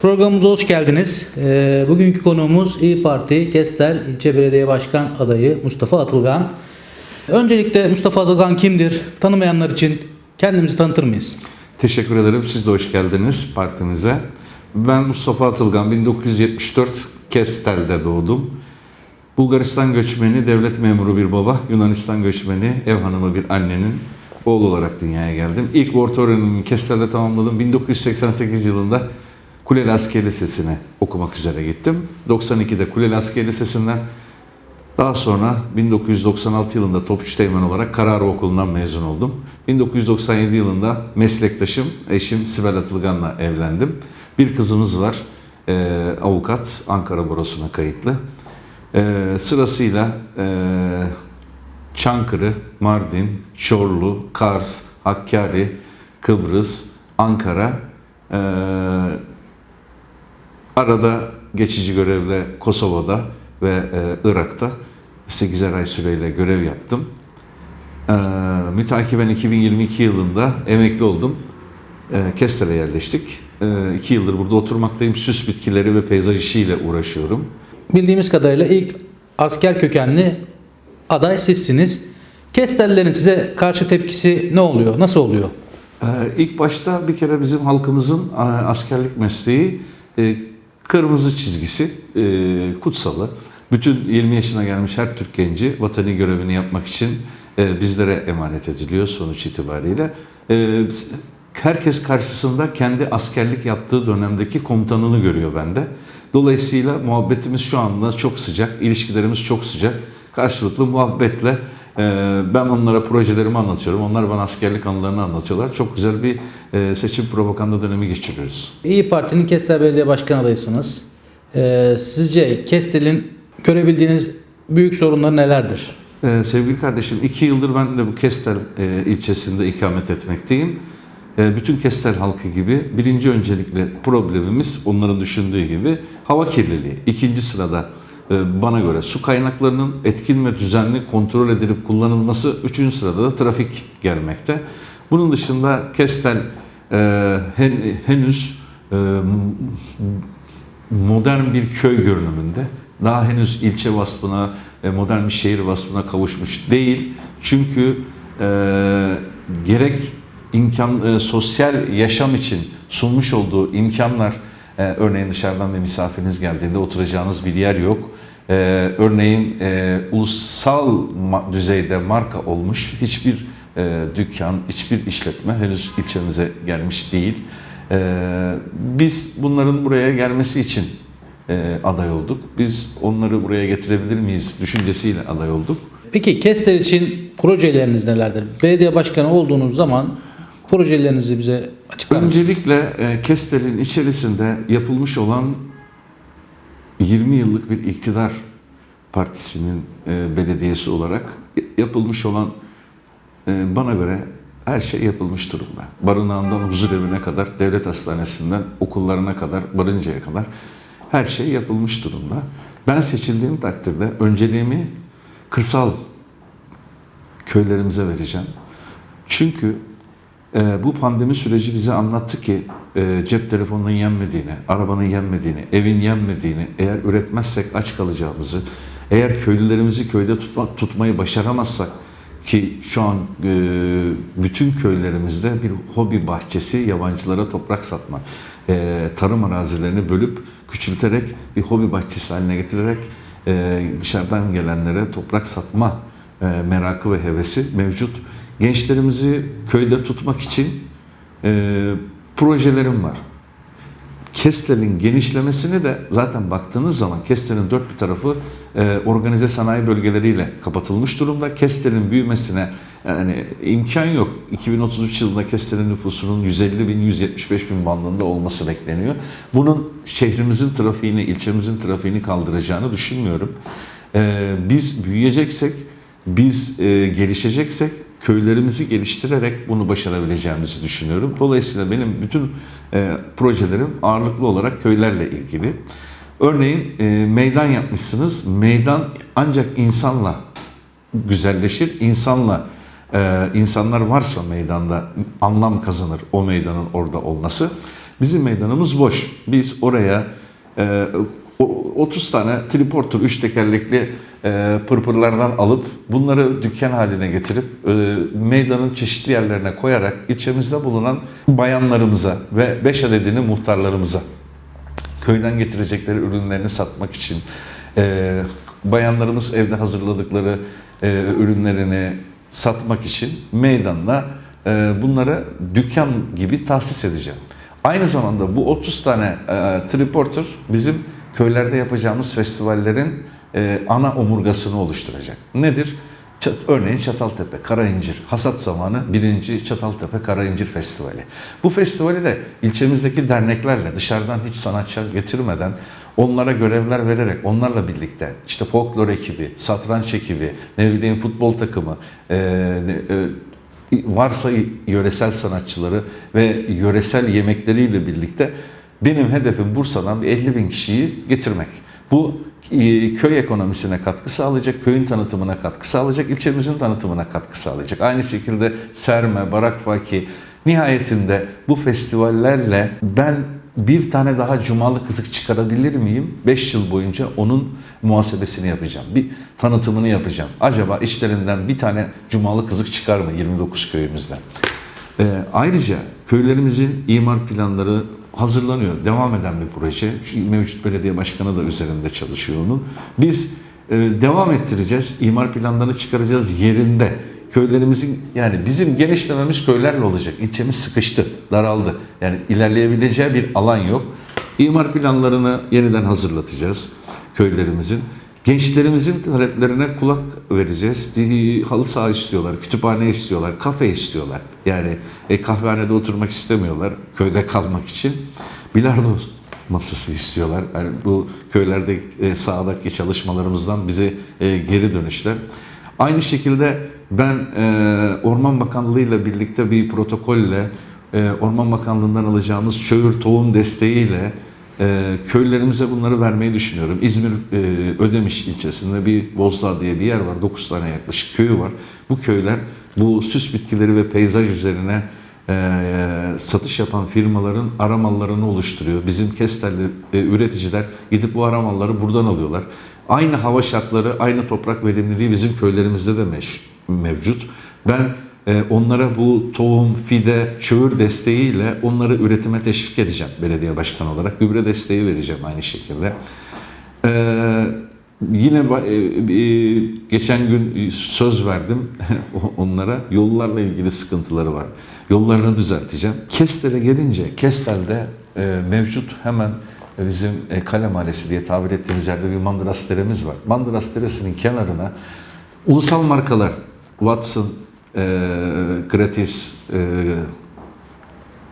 Programımıza hoş geldiniz. Ee, bugünkü konuğumuz İyi Parti Kestel İlçe Belediye Başkan adayı Mustafa Atılgan. Öncelikle Mustafa Atılgan kimdir? Tanımayanlar için kendimizi tanıtır mıyız? Teşekkür ederim. Siz de hoş geldiniz partimize. Ben Mustafa Atılgan, 1974 Kestel'de doğdum. Bulgaristan göçmeni, devlet memuru bir baba, Yunanistan göçmeni, ev hanımı bir annenin oğlu olarak dünyaya geldim. İlk orta öğrenimimi Kestel'de tamamladım. 1988 yılında Kuleli Asker Lisesi'ne okumak üzere gittim. 92'de Kuleli Asker Lisesi'nden daha sonra 1996 yılında Topçu Teğmen olarak Kararı Okulu'ndan mezun oldum. 1997 yılında meslektaşım, eşim Sibel Atılgan'la evlendim. Bir kızımız var, eee, avukat, Ankara Barosu'na kayıtlı. Eee, sırasıyla eee, Çankırı, Mardin, Çorlu, Kars, Hakkari, Kıbrıs, Ankara, eee, Arada geçici görevle Kosova'da ve e, Irak'ta 8'er ay süreyle görev yaptım. E, mütakiben 2022 yılında emekli oldum. E, Kestel'e yerleştik. 2 yıldır burada oturmaktayım. Süs bitkileri ve peyzaj işiyle uğraşıyorum. Bildiğimiz kadarıyla ilk asker kökenli aday sizsiniz. Kestellerin size karşı tepkisi ne oluyor? Nasıl oluyor? Ee, ilk başta bir kere bizim halkımızın e, askerlik mesleği e, kırmızı çizgisi, e, kutsalı. Bütün 20 yaşına gelmiş her Türk genci vatani görevini yapmak için e, bizlere emanet ediliyor sonuç itibariyle. E, herkes karşısında kendi askerlik yaptığı dönemdeki komutanını görüyor bende. Dolayısıyla muhabbetimiz şu anda çok sıcak, ilişkilerimiz çok sıcak. Karşılıklı muhabbetle Ben onlara projelerimi anlatıyorum. Onlar bana askerlik anılarını anlatıyorlar. Çok güzel bir e, seçim propaganda dönemi geçiriyoruz. İyi Parti'nin Kestel Belediye Başkan adayısınız. Ee, sizce Kestel'in görebildiğiniz büyük sorunları nelerdir? Ee, Sevgili kardeşim, iki yıldır ben de bu Kestel e, ilçesinde ikamet etmekteyim. E, Bütün Kestel halkı gibi birinci öncelikle problemimiz onların düşündüğü gibi hava kirliliği. İkinci sırada bana göre su kaynaklarının etkin ve düzenli kontrol edilip kullanılması. Üçüncü sırada da trafik gelmekte. Bunun dışında Kestel e, hen- henüz e, modern bir köy görünümünde. Daha henüz ilçe vasfına, e, modern bir şehir vasfına kavuşmuş değil. Çünkü e, gerek imkan e, sosyal yaşam için sunmuş olduğu imkanlar, e, örneğin dışarıdan bir misafiriniz geldiğinde oturacağınız bir yer yok. E, örneğin e, ulusal düzeyde marka olmuş hiçbir e, dükkan, hiçbir işletme henüz ilçemize gelmiş değil. Ee, biz bunların buraya gelmesi için e, aday olduk. Biz onları buraya getirebilir miyiz düşüncesiyle aday olduk. Peki Kestel için projeleriniz nelerdir? Belediye başkanı olduğunuz zaman projelerinizi bize açıklar mısınız? Öncelikle e, Kestel'in içerisinde yapılmış olan 20 yıllık bir iktidar partisinin e, belediyesi olarak yapılmış olan e, bana göre her şey yapılmış durumda. Barınağından huzur evine kadar, devlet hastanesinden okullarına kadar, barıncaya kadar her şey yapılmış durumda. Ben seçildiğim takdirde önceliğimi kırsal köylerimize vereceğim. Çünkü e, bu pandemi süreci bize anlattı ki e, cep telefonunun yenmediğini, arabanın yenmediğini, evin yenmediğini, eğer üretmezsek aç kalacağımızı, eğer köylülerimizi köyde tutma, tutmayı başaramazsak ki şu an e, bütün köylerimizde bir hobi bahçesi yabancılara toprak satma, e, tarım arazilerini bölüp küçülterek bir hobi bahçesi haline getirerek dışarıdan gelenlere toprak satma merakı ve hevesi mevcut. Gençlerimizi köyde tutmak için e, projelerim var. Kestel'in genişlemesini de zaten baktığınız zaman Kestel'in dört bir tarafı e, organize sanayi bölgeleriyle kapatılmış durumda. Kestel'in büyümesine yani imkan yok. 2033 yılında Kestel'in nüfusunun 150 bin, 175 bin bandında olması bekleniyor. Bunun şehrimizin trafiğini, ilçemizin trafiğini kaldıracağını düşünmüyorum. E, biz büyüyeceksek, biz e, gelişeceksek köylerimizi geliştirerek bunu başarabileceğimizi düşünüyorum. Dolayısıyla benim bütün e, projelerim ağırlıklı olarak köylerle ilgili. Örneğin e, meydan yapmışsınız. Meydan ancak insanla güzelleşir. İnsanla e, insanlar varsa meydanda anlam kazanır o meydanın orada olması. Bizim meydanımız boş. Biz oraya e, o- 30 tane triporter, üç tekerlekli e, pırpırlardan alıp bunları dükkan haline getirip e, meydanın çeşitli yerlerine koyarak ilçemizde bulunan bayanlarımıza ve 5 adedini muhtarlarımıza köyden getirecekleri ürünlerini satmak için e, bayanlarımız evde hazırladıkları ürünlerini satmak için meydanla e, bunları dükkan gibi tahsis edeceğim. Aynı zamanda bu 30 tane e, triporter bizim köylerde yapacağımız festivallerin e, ana omurgasını oluşturacak. Nedir? Çat, örneğin Çataltepe, Karaincir, hasat zamanı birinci Çataltepe Karaincir Festivali. Bu festivali de ilçemizdeki derneklerle dışarıdan hiç sanatçı getirmeden onlara görevler vererek onlarla birlikte işte folklor ekibi, satranç ekibi, ne bileyim futbol takımı, e, e, varsa yöresel sanatçıları ve yöresel yemekleriyle birlikte benim hedefim Bursa'dan bir 50 bin kişiyi getirmek. Bu köy ekonomisine katkı sağlayacak, köyün tanıtımına katkı sağlayacak, ilçemizin tanıtımına katkı sağlayacak. Aynı şekilde Serme, Barak Faki, nihayetinde bu festivallerle ben bir tane daha cumalı kızık çıkarabilir miyim? 5 yıl boyunca onun muhasebesini yapacağım. Bir tanıtımını yapacağım. Acaba içlerinden bir tane cumalı kızık çıkar mı 29 köyümüzden? Ee, ayrıca köylerimizin imar planları hazırlanıyor. Devam eden bir proje. Şu mevcut belediye başkanı da üzerinde çalışıyor onun. Biz e, devam ettireceğiz. İmar planlarını çıkaracağız yerinde. Köylerimizin yani bizim genişlememiz köylerle olacak. İlçemiz sıkıştı, daraldı. Yani ilerleyebileceği bir alan yok. İmar planlarını yeniden hazırlatacağız köylerimizin. Gençlerimizin taleplerine kulak vereceğiz. Halı saha istiyorlar, kütüphane istiyorlar, kafe istiyorlar. Yani e, kahvehanede oturmak istemiyorlar köyde kalmak için. Bilardo masası istiyorlar. Yani bu köylerde e, sahadaki çalışmalarımızdan bize e, geri dönüşler. Aynı şekilde ben e, Orman Bakanlığı ile birlikte bir protokolle e, Orman Bakanlığı'ndan alacağımız çöğür tohum desteğiyle e, köylerimize bunları vermeyi düşünüyorum. İzmir e, Ödemiş ilçesinde bir Bozdağ diye bir yer var. 9 tane yaklaşık köyü var. Bu köyler bu süs bitkileri ve peyzaj üzerine e, satış yapan firmaların aramallarını oluşturuyor. Bizim Kestel'li e, üreticiler gidip bu aramalları buradan alıyorlar. Aynı hava şartları, aynı toprak verimliliği bizim köylerimizde de mevcut. Ben onlara bu tohum, fide, çöğür desteğiyle onları üretime teşvik edeceğim belediye başkanı olarak. Gübre desteği vereceğim aynı şekilde. Ee, yine e, geçen gün söz verdim onlara. Yollarla ilgili sıkıntıları var. Yollarını düzelteceğim. Kestel'e gelince Kestel'de e, mevcut hemen bizim e, Kale Mahallesi diye tabir ettiğimiz yerde bir Mandıras Deremiz var. Mandıras Deresi'nin kenarına ulusal markalar Watson, e, Gratis, e,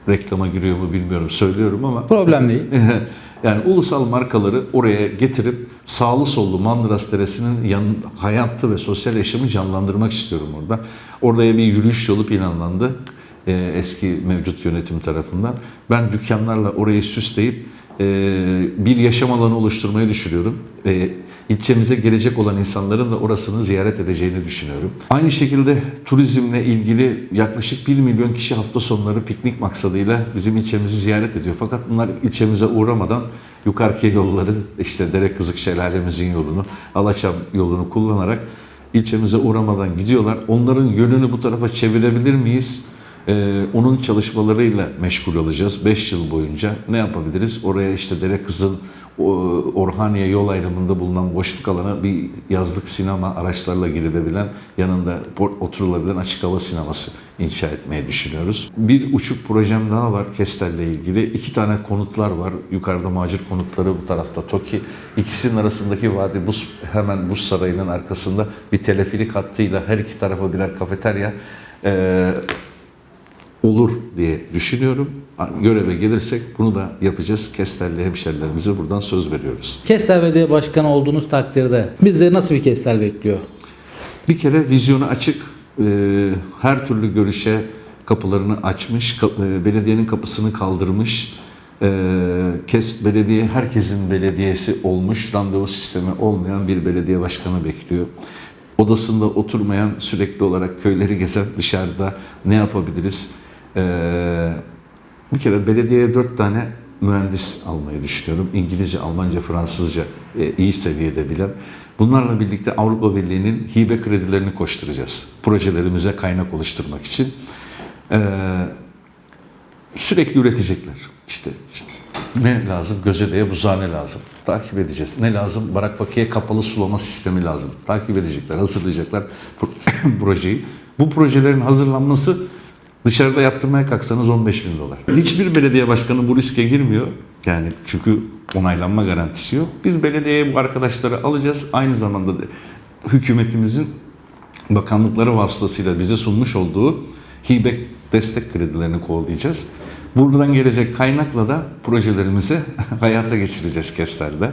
reklama giriyor mu bilmiyorum söylüyorum ama Problem değil. yani ulusal markaları oraya getirip sağlı sollu Mandıras Deresi'nin yan, hayatı ve sosyal yaşamı canlandırmak istiyorum orada. Oraya bir yürüyüş yolu planlandı e, eski mevcut yönetim tarafından. Ben dükkanlarla orayı süsleyip e, bir yaşam alanı oluşturmayı düşünüyorum. E, ilçemize gelecek olan insanların da orasını ziyaret edeceğini düşünüyorum. Aynı şekilde turizmle ilgili yaklaşık 1 milyon kişi hafta sonları piknik maksadıyla bizim ilçemizi ziyaret ediyor. Fakat bunlar ilçemize uğramadan yukarıki yolları işte Dere Kızık Şelalemizin yolunu, Alaçam yolunu kullanarak ilçemize uğramadan gidiyorlar. Onların yönünü bu tarafa çevirebilir miyiz? Ee, onun çalışmalarıyla meşgul olacağız 5 yıl boyunca. Ne yapabiliriz? Oraya işte Dere Kızıl, o- Orhaniye yol ayrımında bulunan boşluk alana bir yazlık sinema araçlarla girilebilen, yanında oturulabilen açık hava sineması inşa etmeyi düşünüyoruz. Bir uçuk projem daha var Kestel'le ilgili. İki tane konutlar var. Yukarıda macir konutları bu tarafta TOKİ. İkisinin arasındaki vadi buz, hemen buz sarayının arkasında bir telefilik hattıyla her iki tarafa birer kafeterya ee, olur diye düşünüyorum. Göreve gelirsek bunu da yapacağız. Kestelli hemşerilerimize buradan söz veriyoruz. Kestel Belediye Başkanı olduğunuz takdirde bizleri nasıl bir Kestel bekliyor? Bir kere vizyonu açık, e, her türlü görüşe kapılarını açmış, e, belediyenin kapısını kaldırmış, e, kes belediye herkesin belediyesi olmuş, randevu sistemi olmayan bir belediye başkanı bekliyor. Odasında oturmayan, sürekli olarak köyleri gezen, dışarıda ne yapabiliriz? E, Bir kere belediyeye dört tane mühendis almayı düşünüyorum. İngilizce, Almanca, Fransızca e, iyi seviyede bilen. Bunlarla birlikte Avrupa Birliği'nin hibe kredilerini koşturacağız. Projelerimize kaynak oluşturmak için. Ee, sürekli üretecekler. İşte, işte ne lazım? Gözedeğe buzhane lazım. Takip edeceğiz. Ne lazım? Barakbakiye kapalı sulama sistemi lazım. Takip edecekler, hazırlayacaklar pro- projeyi. Bu projelerin hazırlanması dışarıda yaptırmaya kalksanız 15 bin dolar. Hiçbir belediye başkanı bu riske girmiyor. Yani çünkü onaylanma garantisi yok. Biz belediyeye bu arkadaşları alacağız. Aynı zamanda da hükümetimizin bakanlıkları vasıtasıyla bize sunmuş olduğu hibe destek kredilerini kovalayacağız. Buradan gelecek kaynakla da projelerimizi hayata geçireceğiz Kestel'de.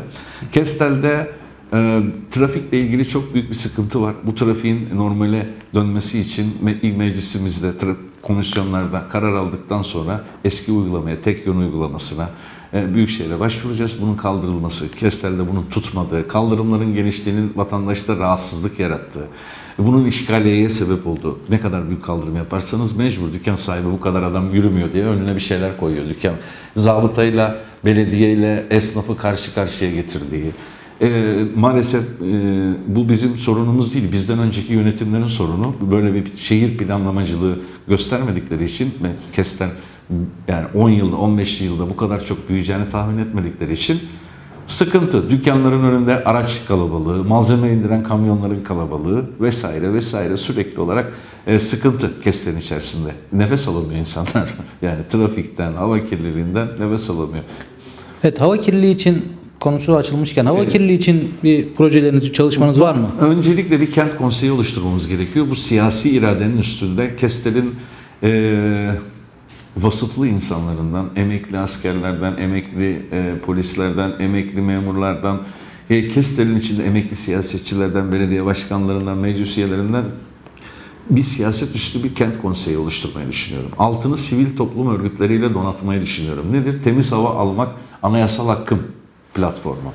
Kestel'de e, trafikle ilgili çok büyük bir sıkıntı var. Bu trafiğin normale dönmesi için me- meclisimizde komisyonlarda karar aldıktan sonra eski uygulamaya, tek yön uygulamasına e, Büyükşehir'e başvuracağız. Bunun kaldırılması, Kestel'de bunun tutmadığı, kaldırımların genişliğinin vatandaşta rahatsızlık yarattığı, bunun işgaliyeye sebep oldu. Ne kadar büyük kaldırım yaparsanız mecbur dükkan sahibi bu kadar adam yürümüyor diye önüne bir şeyler koyuyor dükkan. Zabıtayla, belediyeyle esnafı karşı karşıya getirdiği. E, maalesef e, bu bizim sorunumuz değil. Bizden önceki yönetimlerin sorunu. Böyle bir şehir planlamacılığı göstermedikleri için ve Kestel yani 10 yılda 15 yılda bu kadar çok büyüyeceğini tahmin etmedikleri için sıkıntı. Dükkanların önünde araç kalabalığı, malzeme indiren kamyonların kalabalığı vesaire vesaire sürekli olarak e, sıkıntı Kestel'in içerisinde. Nefes alamıyor insanlar. Yani trafikten, hava kirliliğinden nefes alamıyor. Evet hava kirliliği için konusu açılmışken hava kirliliği için bir projeleriniz, çalışmanız var mı? Öncelikle bir kent konseyi oluşturmamız gerekiyor. Bu siyasi iradenin üstünde Kestel'in eee vasıflı insanlarından, emekli askerlerden, emekli e, polislerden, emekli memurlardan, e, Kestel'in içinde emekli siyasetçilerden, belediye başkanlarından, meclis üyelerinden bir siyaset üstü bir kent konseyi oluşturmayı düşünüyorum. Altını sivil toplum örgütleriyle donatmayı düşünüyorum. Nedir? Temiz hava almak anayasal hakkım platformu.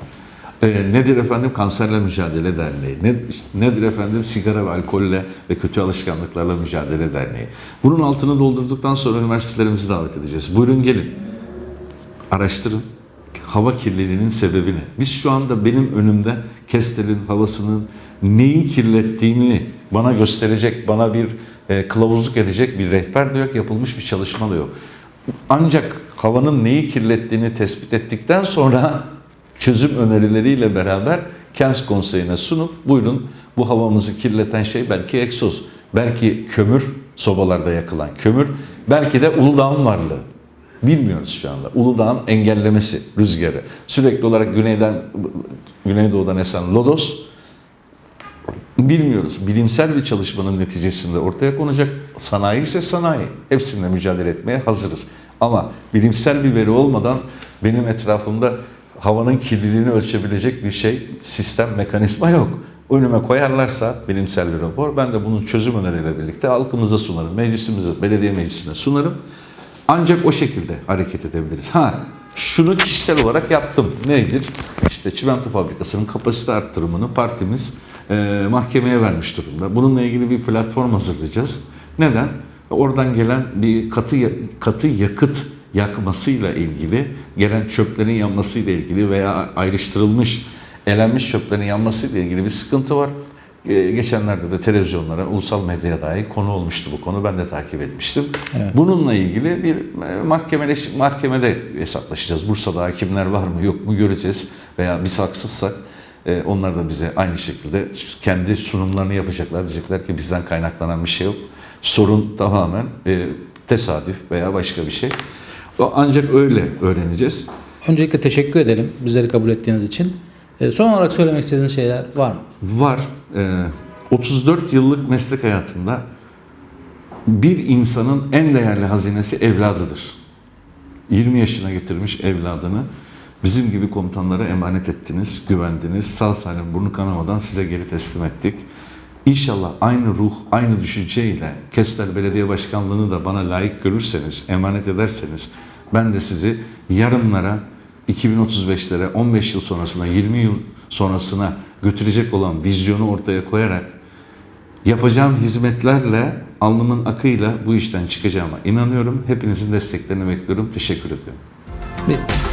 Ee, nedir efendim Kanserle Mücadele Derneği? Ne, işte nedir efendim sigara ve alkolle ve kötü alışkanlıklarla mücadele derneği? Bunun altını doldurduktan sonra üniversitelerimizi davet edeceğiz. Buyurun gelin. Araştırın. Hava kirliliğinin sebebini. Biz şu anda benim önümde Kestel'in havasının neyi kirlettiğini bana gösterecek, bana bir e, kılavuzluk edecek bir rehber de yok, yapılmış bir çalışma da yok. Ancak havanın neyi kirlettiğini tespit ettikten sonra çözüm önerileriyle beraber Kent Konseyi'ne sunup buyurun bu havamızı kirleten şey belki egzoz, belki kömür, sobalarda yakılan kömür, belki de Uludağ'ın varlığı. Bilmiyoruz şu anda. Uludağ'ın engellemesi, rüzgarı. Sürekli olarak güneyden, güneydoğudan esen lodos bilmiyoruz. Bilimsel bir çalışmanın neticesinde ortaya konacak sanayi ise sanayi. Hepsininle mücadele etmeye hazırız. Ama bilimsel bir veri olmadan benim etrafımda havanın kirliliğini ölçebilecek bir şey, sistem, mekanizma yok. Önüme koyarlarsa bilimsel bir rapor, ben de bunun çözüm öneriyle birlikte halkımıza sunarım, meclisimize, belediye meclisine sunarım. Ancak o şekilde hareket edebiliriz. Ha, şunu kişisel olarak yaptım. Nedir? İşte çimento fabrikasının kapasite arttırımını partimiz e, mahkemeye vermiş durumda. Bununla ilgili bir platform hazırlayacağız. Neden? Oradan gelen bir katı katı yakıt yakmasıyla ilgili, gelen çöplerin yanmasıyla ilgili veya ayrıştırılmış, elenmiş çöplerin yanmasıyla ilgili bir sıkıntı var. Ee, Geçenlerde de televizyonlara, ulusal medyaya dahi konu olmuştu bu konu. Ben de takip etmiştim. Evet. Bununla ilgili bir e, mahkemeleş, mahkemede hesaplaşacağız. Bursa'da hakimler var mı yok mu göreceğiz. Veya biz haksızsak e, onlar da bize aynı şekilde kendi sunumlarını yapacaklar. Diyecekler ki bizden kaynaklanan bir şey yok. Sorun tamamen e, tesadüf veya başka bir şey. Ancak öyle öğreneceğiz. Öncelikle teşekkür edelim bizleri kabul ettiğiniz için. Ee, Son olarak söylemek istediğiniz şeyler var mı? Var. Ee, 34 yıllık meslek hayatımda bir insanın en değerli hazinesi evladıdır. 20 yaşına getirmiş evladını bizim gibi komutanlara emanet ettiniz, güvendiniz. Sağ salim burnu kanamadan size geri teslim ettik. İnşallah aynı ruh, aynı düşünceyle Kestel Belediye Başkanlığı'nı da bana layık görürseniz, emanet ederseniz ben de sizi yarınlara, 2035'lere, 15 yıl sonrasına, 20 yıl sonrasına götürecek olan vizyonu ortaya koyarak yapacağım hizmetlerle alnımın akıyla bu işten çıkacağıma inanıyorum. Hepinizin desteklerini bekliyorum. Teşekkür ediyorum. Biz